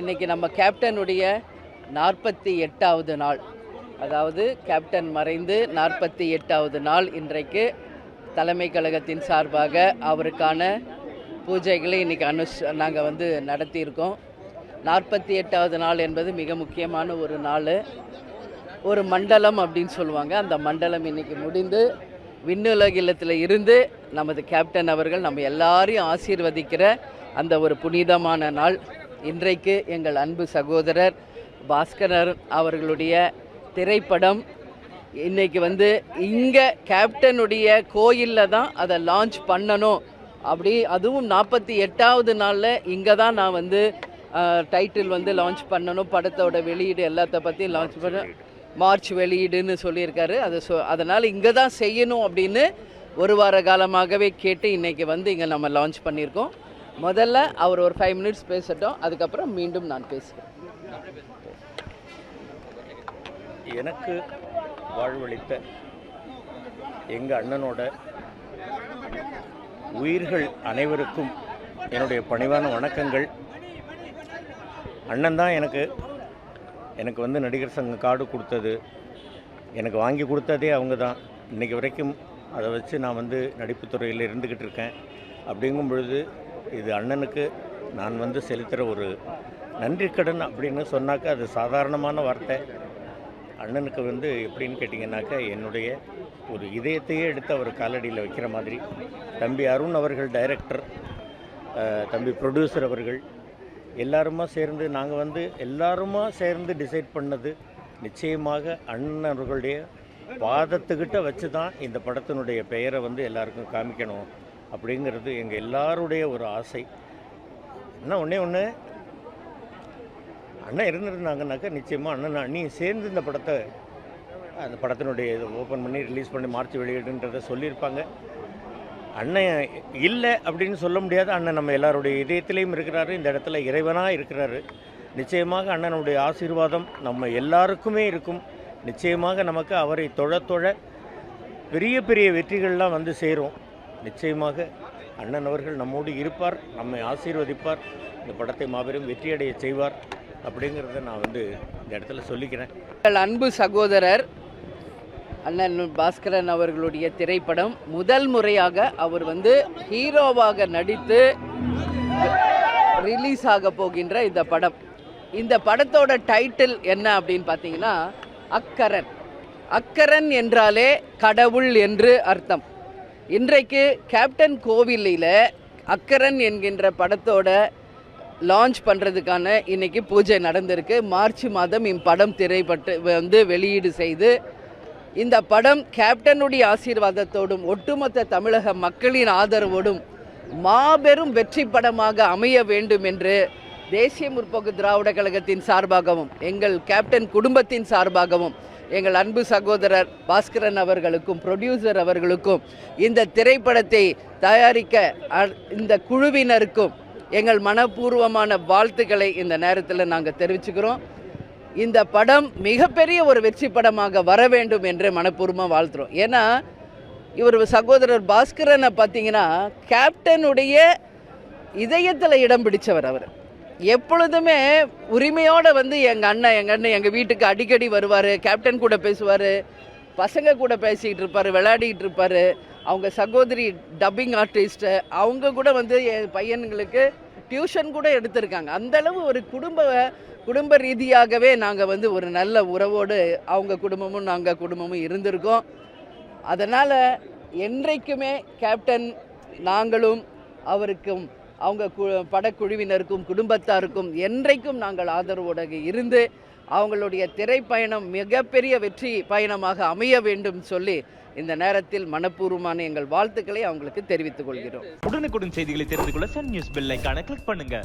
இன்னைக்கு நம்ம கேப்டனுடைய நாற்பத்தி எட்டாவது நாள். அதாவது கேப்டன் மறைந்து நாற்பத்தி எட்டாவது நாள் இன்றைக்கு தலைமை கழகத்தின் சார்பாக அவருக்கான பூஜைகளை இன்னைக்கு அனுஷ் நாங்கள் வந்து நடத்தியிருக்கோம். நாற்பத்தி எட்டாவது நாள் என்பது மிக முக்கியமான ஒரு நாள். ஒரு மண்டலம் அப்படின்னு சொல்லுவாங்க. அந்த மண்டலம் இன்னைக்கு முடிந்து விண்ணுலக இல்லத்தில் இருந்து நமது கேப்டன் அவர்கள் நம்ம எல்லாரையும் ஆசீர்வதிக்கிற அந்த ஒரு புனிதமான நாள். இன்றைக்கு எங்கள் அன்பு சகோதரர் பாஸ்கரர் அவர்களுடைய திரைப்படம் இன்னைக்கு வந்து இங்கே கேப்டனுடைய கோயிலில் தான் அதை லான்ச் பண்ணணும். அப்படி அதுவும் நாற்பத்தி எட்டாவது நாளில் இங்கே தான் நான் வந்து டைட்டில் வந்து லான்ச் பண்ணணும். படத்தோட வெளியீடு எல்லாத்த பற்றியும் லான்ச் பண்ண மார்ச் வெளியீடுன்னு சொல்லியிருக்காரு. அதை சொ அதனால் இங்கே தான் செய்யணும் அப்படின்னு ஒரு வார காலமாகவே கேட்டு இன்றைக்கி வந்து இங்கே நம்ம லான்ச் பண்ணியிருக்கோம். முதல்ல அவர் ஒரு ஃபைவ் மினிட்ஸ் பேசட்டும் அதுக்கப்புறம் மீண்டும் நான் பேசுகிறேன். எனக்கு வாழ்வளித்த எங்கள் அண்ணனோட உயிர்கள் அனைவருக்கும் என்னுடைய பணிவான வணக்கங்கள். அண்ணன் தான் எனக்கு எனக்கு வந்து நடிகர் சங்க கார்டு கொடுத்தது. எனக்கு வாங்கி கொடுத்ததே அவங்க தான். இன்றைக்கி வரைக்கும் அதை வச்சு நான் வந்து நடிப்புத்துறையில் இருந்துக்கிட்டு இருக்கேன். அப்படிங்கும் பொழுது இது அண்ணனுக்கு நான் வந்து செலுத்துகிற ஒரு நன்றி கடன் அப்படின்னு சொன்னாக்கா அது சாதாரணமான வார்த்தை. அண்ணனுக்கு வந்து எப்படின்னு கேட்டிங்கன்னாக்கா என்னுடைய ஒரு இதயத்தையே எடுத்து அவர் காலடியில் வைக்கிற மாதிரி. தம்பி அருண் அவர்கள் டைரக்டர் தம்பி ப்ரொடியூசர் அவர்கள் எல்லாருமா சேர்ந்து நாங்கள் வந்து எல்லாருமா சேர்ந்து டிசைட் பண்ணது நிச்சயமாக அண்ணன் அவர்களுடைய பாதத்துக்கிட்ட வச்சு தான் இந்த படத்தினுடைய பெயரை வந்து எல்லாருக்கும் காமிக்கணும். அப்படிங்கிறது எங்கள் எல்லாருடைய ஒரு ஆசை. என்ன ஒன்றே ஒன்று அண்ணன் இருந்திருந்தாங்கனாக்கா நிச்சயமாக அண்ணன் அண்ணியும் சேர்ந்து இந்த படத்தை அந்த படத்தினுடைய இதை ஓப்பன் பண்ணி ரிலீஸ் பண்ணி மார்ச் வெளியீடுன்றதை சொல்லியிருப்பாங்க. அண்ணன் இல்லை அப்படின்னு சொல்ல முடியாது அண்ணன் நம்ம எல்லாருடைய இதயத்திலையும் இருக்கிறாரு. இந்த இடத்துல இறைவனாக இருக்கிறாரு. நிச்சயமாக அண்ணனுடைய ஆசீர்வாதம் நம்ம எல்லாருக்குமே இருக்கும். நிச்சயமாக நமக்கு அவரை தொழ தொழ பெரிய பெரிய வெற்றிகள்லாம் வந்து சேரும். நிச்சயமாக அண்ணன் அவர்கள் நம்மோடு இருப்பார் நம்மை ஆசீர்வதிப்பார் இந்த படத்தை மாபெரும் வெற்றியடைய செய்வார் அப்படிங்கிறத நான் வந்து இந்த இடத்துல சொல்லிக்கிறேன். எங்கள் அன்பு சகோதரர் அண்ணன் பாஸ்கரன் அவர்களுடைய திரைப்படம் முதல் முறையாக அவர் வந்து ஹீரோவாக நடித்து ரிலீஸ் ஆக போகின்ற இந்த படம். இந்த படத்தோட டைட்டில் என்ன அப்படின்னு பார்த்தீங்கன்னா அக்கரன். அக்கரன் என்றாலே கடவுள் என்று அர்த்தம். இன்றைக்கு கேப்டன் கோவிலில் அக்கரன் என்கின்ற படத்தோட லான்ச் பண்ணுறதுக்கான இன்னைக்கு பூஜை நடந்திருக்கு. மார்ச் மாதம் இப்படம் திரைப்பட்டு வந்து வெளியீடு செய்து இந்த படம் கேப்டனுடைய ஆசீர்வாதத்தோடும் ஒட்டுமொத்த தமிழக மக்களின் ஆதரவோடும் மாபெரும் வெற்றி படமாக அமைய வேண்டும் என்று தேசிய முற்போக்கு திராவிட கழகத்தின் சார்பாகவும் எங்கள் கேப்டன் குடும்பத்தின் சார்பாகவும் எங்கள் அன்பு சகோதரர் பாஸ்கரன் அவர்களுக்கும் ப்ரொடியூசர் அவர்களுக்கும் இந்த திரைப்படத்தை தயாரிக்க அ- இந்த குழுவினருக்கும் எங்கள் மனப்பூர்வமான வாழ்த்துக்களை இந்த நேரத்தில் நாங்கள் தெரிவிச்சுக்கிறோம். இந்த படம் மிகப்பெரிய ஒரு வெற்றி படமாக வர வேண்டும் என்று மனப்பூர்வமாக வாழ்த்துறோம். ஏன்னா இவர் சகோதரர் பாஸ்கரனை பார்த்தீங்கன்னா கேப்டனுடைய இதயத்தில் இடம் பிடிச்சவர் அவர். எப்பொழுதுமே உரிமையோடு வந்து எங்கள் அண்ணன் எங்கள் அண்ணன் எங்கள் வீட்டுக்கு அடிக்கடி வருவார் கேப்டன் கூட பேசுவார் பசங்க கூட பேசிக்கிட்டு இருப்பார் விளையாடிக்கிட்டு இருப்பார். அவங்க சகோதரி டப்பிங் ஆர்டிஸ்ட்டு அவங்க கூட வந்து என் பையன்களுக்கு டியூஷன் கூட எடுத்திருக்காங்க. அந்தளவு ஒரு குடும்ப குடும்ப ரீதியாகவே நாங்கள் வந்து ஒரு நல்ல உறவோடு அவங்க குடும்பமும் நாங்கள் குடும்பமும் இருந்திருக்கோம். அதனால் என்றைக்குமே கேப்டன் நாங்களும் அவருக்கும் அவங்க கு படக்குழுவினருக்கும் குடும்பத்தாருக்கும் என்றைக்கும் நாங்கள் ஆதரவோட இருந்து அவங்களுடைய திரைப்பயணம் மிகப்பெரிய வெற்றி பயணமாக அமைய வேண்டும் சொல்லி இந்த நேரத்தில் மனப்பூர்வமான எங்கள் வாழ்த்துக்களை அவங்களுக்கு தெரிவித்துக் கொள்கிறோம். உடனுக்குடன் செய்திகளை தெரிந்து கொள்ள சன் நியூஸ் பில்லைக்கான கிளிக் பண்ணுங்க.